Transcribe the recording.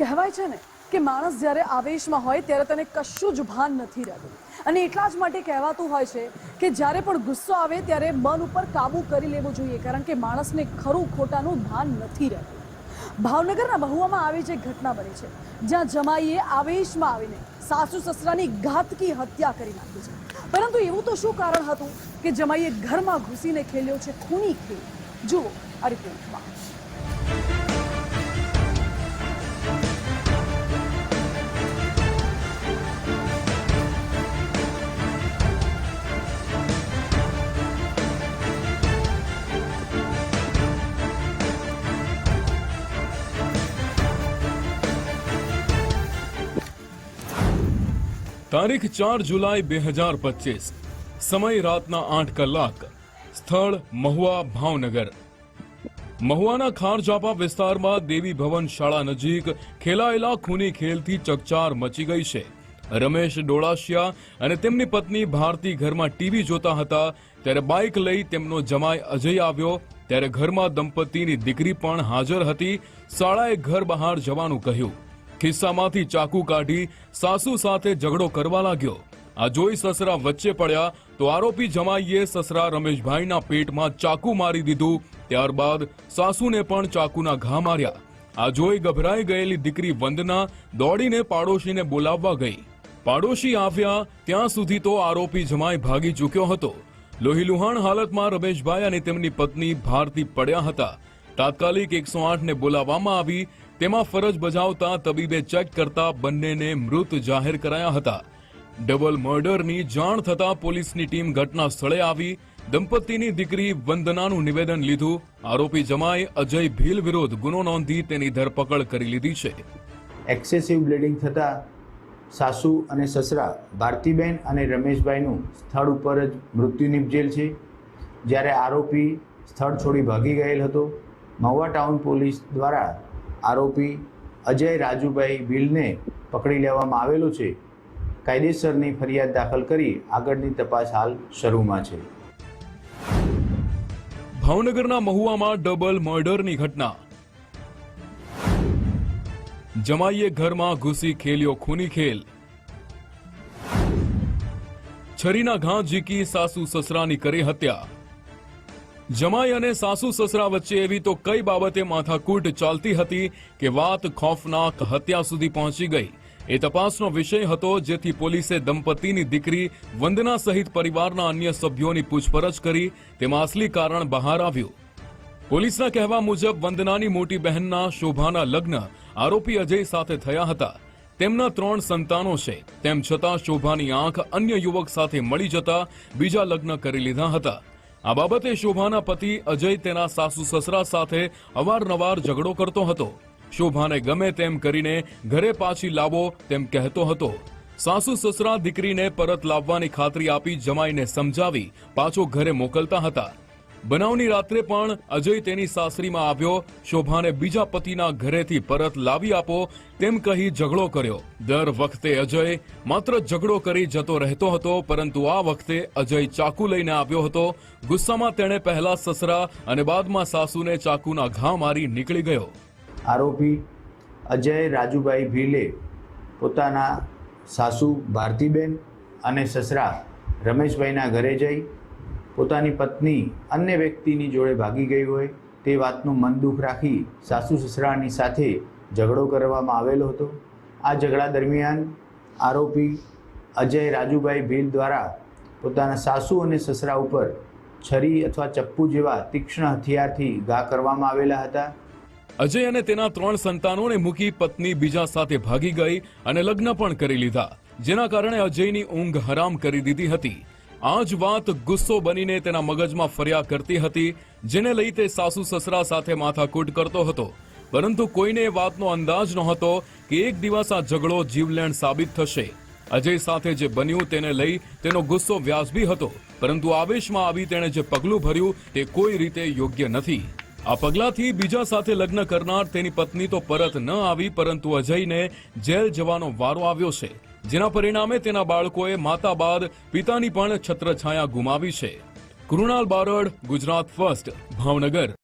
કહેવાય છે ને કે માણસ જ્યારે આવેશમાં હોય ત્યારે તેને કશું જ ભાન નથી રહેતું. અને એટલા જ માટે કહેવાતું હોય છે કે જ્યારે પણ ગુસ્સો આવે ત્યારે મન ઉપર કાબૂ કરી લેવો જોઈએ, કારણ કે માણસને ખરું ખોટાનું ભાન નથી રહેતું. ભાવનગરના મહુવામાં આવી જે ઘટના બની છે, જ્યાં જમાઈએ આવેશમાં આવીને સાસુ સસરાની ઘાતકી હત્યા કરી નાખી છે. પરંતુ એવું તો શું કારણ હતું કે જમાઈએ ઘરમાં ઘૂસીને ખેલ્યો છે ખૂની ખેલ? જુઓ આ રિપોર્ટમાં તારીખ ચાર જુલાઈ બે હજાર પચીસ. સમય રાતના આઠ કલાક. સ્થળ મહુવા ભાવનગર. મહુવાના ખારજાપા વિસ્તારમાં દેવી ભવન શાળા નજીક ખેલાયેલા ખૂની ખેલથી ચકચાર મચી ગઈ છે. રમેશ ડોળાશિયા અને તેમની પત્ની ભારતી ઘરમાં ટીવી જોતા હતા, ત્યારે બાઇક લઈ તેમનો જમાઈ અજય આવ્યો, ત્યારે ઘરમાં દંપતીની દીકરી પણ હાજર હતી. શાળાએ ઘર બહાર જવાનું કહ્યું. ખિસ્સામાંથી ચાકુ કાઢી સાસુ સાથે ઝઘડો કરવા લાગ્યો. આ જોઈ સસરા વચ્ચે પડ્યા તો આરોપી જમાઈએ સસરા રમેશભાઈના પેટમાં ચાકુ મારી દીધું. ત્યારબાદ સાસુને પણ ચાકુના ઘા માર્યા. આ જોઈ ગભરાઈ ગયેલી દીકરી વંદના દોડીને પાડોશીને બોલાવવા ગઈ. પાડોશી આવ્યા ત્યાં સુધી તો આરોપી જમાઈ ભાગી ચૂક્યો હતો. લોહીલુહાણ હાલતમાં રમેશભાઈ અને તેમની પત્ની ભારતી પડ્યા હતા. તાત્કાલિક એકસો આઠને બોલાવવામાં આવી તેમાં ફરજ બજાવતા તબીબે ચેક કરતા બંનેને મૃત જાહેર કરાયા હતા. ડબલ મર્ડરની જાણ થતા પોલીસની ટીમ ઘટના સ્થળે આવી. દંપતીની દીકરી વંદનાનું નિવેદન લીધું. આરોપી જમાએ અજય ભીલ વિરુદ્ધ ગુનો નોંધી તેની ધરપકડ કરી લીધી છે. એક્સેસિવ બ્લીડિંગ થતાં સાસુ અને સસરા ભારતીબેન અને રમેશભાઈનું સ્થળ ઉપર જ મૃત્યુ નિપજેલ છે. જ્યારે આરોપી સ્થળ છોડી ભાગી ગયેલ હતો. મહુવા ટાઉન પોલીસ દ્વારા આરોપી અજય રાજુભાઈ ભીલને પકડી લેવામાં આવેલો છે. કાયદેસરની ફરિયાદ દાખલ કરી આગળની તપાસ હાલ શરૂમાં છે. ભાવનગરના મહુવામાં ડબલ મર્ડરની ઘટના. જમાઈએ ઘરમાં ઘૂસી ખેલ્યો ખૂની ખેલ. છરીના ઘા ઝીકી સાસુ સસરાની કરી હત્યા. જમાઈ અને સાસુ સસરા વચ્ચે એવી તો કઈ બાબતે માથાકૂટ ચાલતી હતી કે વાત ખોફનાક હત્યા સુધી પહોંચી ગઈ? એ તપાસનો વિષય હતો જેથી પોલીસે દંપતીની દીકરી વંદના સહિત પરિવારના અન્ય સભ્યોની પૂછપરછ કરી તેમાં અસલી કારણ બહાર આવ્યું. પોલીસના કહેવા મુજબ વંદનાની મોટી બહેનના શોભાના લગ્ન આરોપી અજય સાથે થયા હતા. તેમના ત્રણ સંતાનો છે. તેમ છતાં શોભાની આંખ અન્ય યુવક સાથે મળી જતા બીજા લગ્ન કરી લીધા હતા. આ બાબતે શોભાના પતિ અજય તેના સાસુ સસરા સાથે અવારનવાર ઝઘડો કરતો હતો. શોભાને ગમે તેમ કરીને ઘરે પાછી લાવો તેમ કહેતો હતો. સાસુ સસરા દીકરીને પરત લાવવાની ખાતરી આપી જમાઈને સમજાવી પાછો ઘરે મોકલતા હતા. બનાવની રાત્રે પણ અજય તેની સાસરીમાં આવ્યો. શોભાને બીજા પતિના ઘરેથી પરત લાવી આપો તેમ કહી ઝઘડો કર્યો. દર વખતે અજય માત્ર ઝઘડો કરી જતો રહેતો હતો, પરંતુ આ વખતે અજય ચાકુ લઈને આવ્યો હતો. ગુસ્સામાં તેણે પહેલા સસરા અને બાદમાં સાસુને ચાકુના ઘા મારી નીકળી ગયો. આરોપી અજય રાજુભાઈ ભીલે, પોતાના સાસુ ભારતીબેન અને સસરા રમેશભાઈના ઘરે જઈ પોતાની પત્ની અન્ય વ્યક્તિની જોડે ભાગી ગઈ હોય તે વાતનું મન દુઃખ રાખી સાસુ સસરાની સાથે ઝઘડો કરવામાં આવેલો હતો. આ ઝઘડા દરમિયાન આરોપી અજય રાજુભાઈ ભીલ દ્વારા પોતાના સાસુ અને સસરા ઉપર છરી અથવા ચપ્પુ જેવા તીક્ષ્ણ હથિયારથી ઘા કરવામાં આવેલા હતા. અજય અને તેના ત્રણ સંતાનોને મૂકી પત્ની બીજા સાથે ભાગી ગઈ અને લગ્ન પણ કરી લીધા, જેના કારણે અજયની ઊંઘ હરામ કરી દીધી હતી. આ જ વાત ગુસ્સો બનીને તેના મગજમાં ફર્યા કરતી હતી, જેને લઈ તે સાસુ સસરા સાથે માથાકૂટ કરતો હતો. પરંતુ કોઈને એ વાતનો અંદાજ નહોતો કે એક દિવસ આ ઝઘડો જીવલેણ સાબિત થશે. અજય સાથે જે બન્યું તેને લઈ તેનો ગુસ્સો વ્યાજબી હતો, પરંતુ આવેશમાં આવી તેણે જે પગલું ભર્યું તે કોઈ રીતે યોગ્ય નથી. આ પગલાથી બીજા સાથે લગ્ન કરનાર તેની પત્ની તો પરત ન આવી, પરંતુ અજયને જેલ જવાનો વારો આવ્યો છે. જેના પરિણામે તેના બાળકોએ માતા બાદ પિતાની પણ છત્રછાયા ગુમાવી છે. કૃણાલ બારડ, ગુજરાત ફર્સ્ટ, ભાવનગર.